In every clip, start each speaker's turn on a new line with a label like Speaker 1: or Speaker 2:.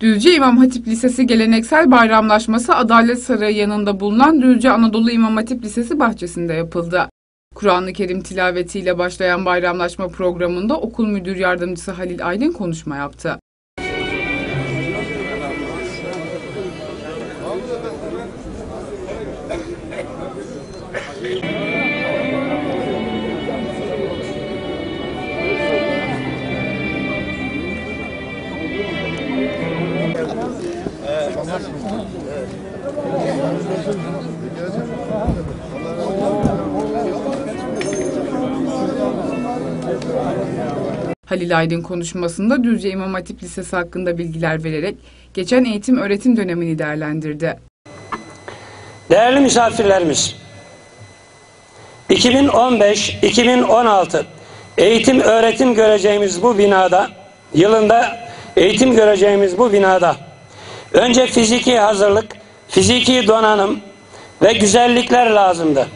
Speaker 1: Düzce İmam Hatip Lisesi geleneksel bayramlaşması Adalet Sarayı yanında bulunan Düzce Anadolu İmam Hatip Lisesi bahçesinde yapıldı. Kur'an-ı Kerim tilavetiyle başlayan bayramlaşma programında okul müdür yardımcısı Halil Aydın konuşma yaptı. Halil Aydın konuşmasında Düzce İmam Hatip Lisesi hakkında bilgiler vererek geçen eğitim öğretim dönemini değerlendirdi.
Speaker 2: Değerli misafirlerimiz, 2015-2016 eğitim öğretim göreceğimiz bu binada, yılında eğitim göreceğimiz bu binada önce fiziki hazırlık, fiziki donanım ve güzellikler lazımdı.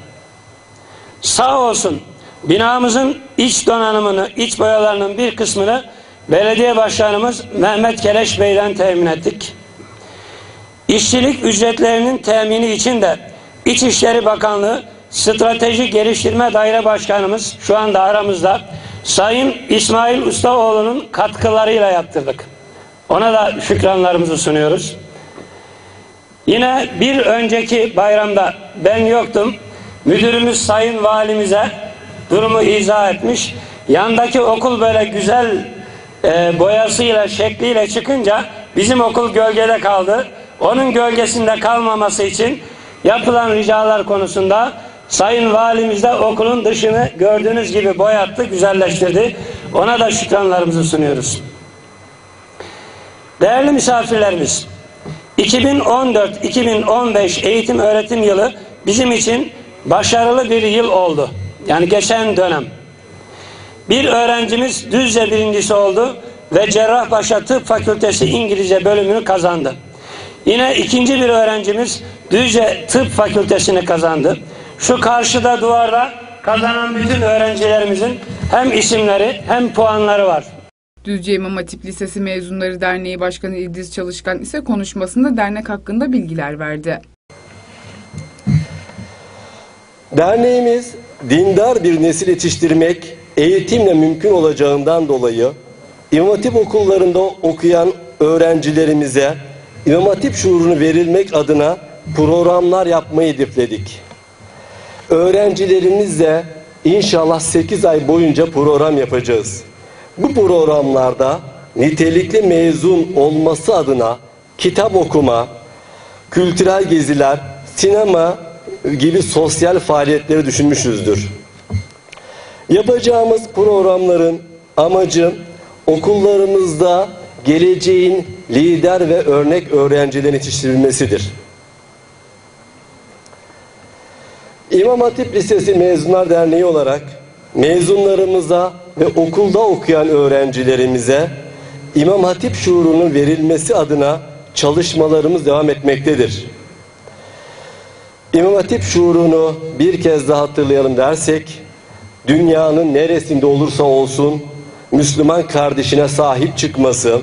Speaker 2: Sağ olsun binamızın iç donanımını, iç boyalarının bir kısmını belediye başkanımız Mehmet Keleş Bey'den temin ettik. İşçilik ücretlerinin temini için de İçişleri Bakanlığı Strateji Geliştirme Daire Başkanımız şu anda aramızda Sayın İsmail Ustaoğlu'nun katkılarıyla yaptırdık. Ona da şükranlarımızı sunuyoruz. Yine bir önceki bayramda ben yoktum. Müdürümüz Sayın Valimize durumu izah etmiş. Yandaki okul böyle güzel e, boyasıyla, şekliyle çıkınca bizim okul gölgede kaldı. Onun gölgesinde kalmaması için yapılan ricalar konusunda Sayın Valimiz de okulun dışını gördüğünüz gibi boyattı, güzelleştirdi. Ona da şükranlarımızı sunuyoruz. Değerli misafirlerimiz, 2014-2015 eğitim öğretim yılı bizim için başarılı bir yıl oldu. Yani geçen dönem. Bir öğrencimiz Düzce birincisi oldu ve Cerrahpaşa Tıp Fakültesi İngilizce bölümünü kazandı. Yine ikinci bir öğrencimiz Düzce Tıp Fakültesini kazandı. Şu karşıda duvarda kazanan bütün öğrencilerimizin hem isimleri hem puanları var.
Speaker 1: Düzce İmam Hatip Lisesi Mezunları Derneği Başkanı İdris Çalışkan ise konuşmasında dernek hakkında bilgiler verdi.
Speaker 3: Derneğimiz dindar bir nesil yetiştirmek eğitimle mümkün olacağından dolayı İmam Hatip okullarında okuyan öğrencilerimize İmam Hatip şuurunu verilmek adına programlar yapmayı hedefledik. Öğrencilerimizle inşallah 8 ay boyunca program yapacağız. Bu programlarda nitelikli mezun olması adına kitap okuma, kültürel geziler, sinema gibi sosyal faaliyetleri düşünmüşüzdür. Yapacağımız programların amacı okullarımızda geleceğin lider ve örnek öğrencilerin yetiştirilmesidir. İmam Hatip Lisesi Mezunlar Derneği olarak mezunlarımıza ve okulda okuyan öğrencilerimize İmam Hatip şuurunun verilmesi adına çalışmalarımız devam etmektedir. İmam Hatip şuurunu bir kez daha hatırlayalım dersek, dünyanın neresinde olursa olsun Müslüman kardeşine sahip çıkması,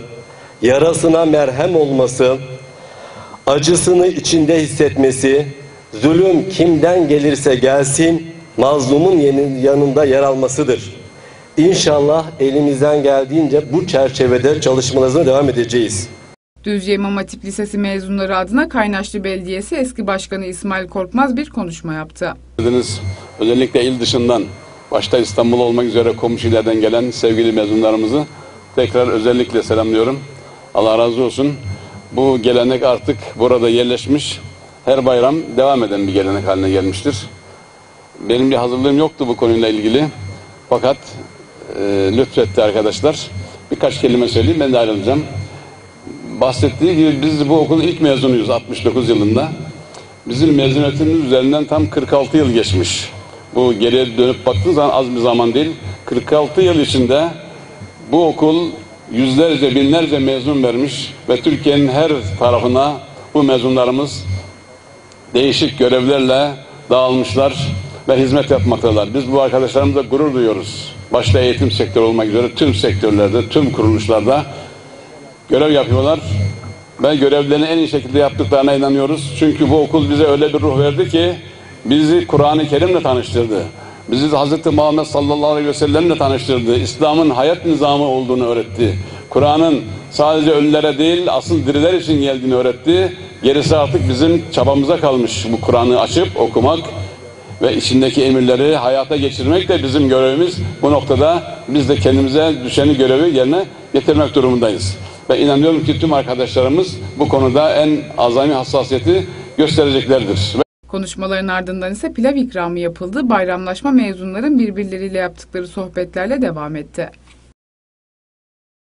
Speaker 3: yarasına merhem olması, acısını içinde hissetmesi, zulüm kimden gelirse gelsin mazlumun yanında yer almasıdır. İnşallah elimizden geldiğince bu çerçevede çalışmalarımıza devam edeceğiz.
Speaker 1: Düzce İmam Hatip Lisesi mezunları adına Kaynaşlı Belediyesi eski başkanı İsmail Korkmaz bir konuşma yaptı.
Speaker 4: Özellikle il dışından başta İstanbul olmak üzere komşulardan gelen sevgili mezunlarımızı tekrar özellikle selamlıyorum. Allah razı olsun. Bu gelenek artık burada yerleşmiş. Her bayram devam eden bir gelenek haline gelmiştir. Benim bir hazırlığım yoktu bu konuyla ilgili. Fakat e, lütfetti arkadaşlar. Birkaç kelime söyleyeyim ben de ayrılacağım. Bahsettiği gibi biz bu okulun ilk mezunuyuz 69 yılında. Bizim mezuniyetimiz üzerinden tam 46 yıl geçmiş. Bu geriye dönüp baktığınız zaman az bir zaman değil. 46 yıl içinde bu okul yüzlerce binlerce mezun vermiş ve Türkiye'nin her tarafına bu mezunlarımız değişik görevlerle dağılmışlar ve hizmet yapmaktalar. Biz bu arkadaşlarımızla gurur duyuyoruz. Başta eğitim sektörü olmak üzere tüm sektörlerde, tüm kuruluşlarda görev yapıyorlar. ve görevlerini en iyi şekilde yaptıklarına inanıyoruz. Çünkü bu okul bize öyle bir ruh verdi ki bizi Kur'an-ı Kerim'le tanıştırdı. Bizi Hz. Muhammed sallallahu aleyhi ve sellemle tanıştırdı. İslam'ın hayat nizamı olduğunu öğretti. Kur'an'ın sadece ölülere değil asıl diriler için geldiğini öğretti. Gerisi artık bizim çabamıza kalmış bu Kur'an'ı açıp okumak ve içindeki emirleri hayata geçirmek de bizim görevimiz. Bu noktada biz de kendimize düşeni görevi yerine getirmek durumundayız. Ve inanıyorum ki tüm arkadaşlarımız bu konuda en azami hassasiyeti göstereceklerdir.
Speaker 1: Konuşmaların ardından ise pilav ikramı yapıldı. Bayramlaşma mezunların birbirleriyle yaptıkları sohbetlerle devam etti.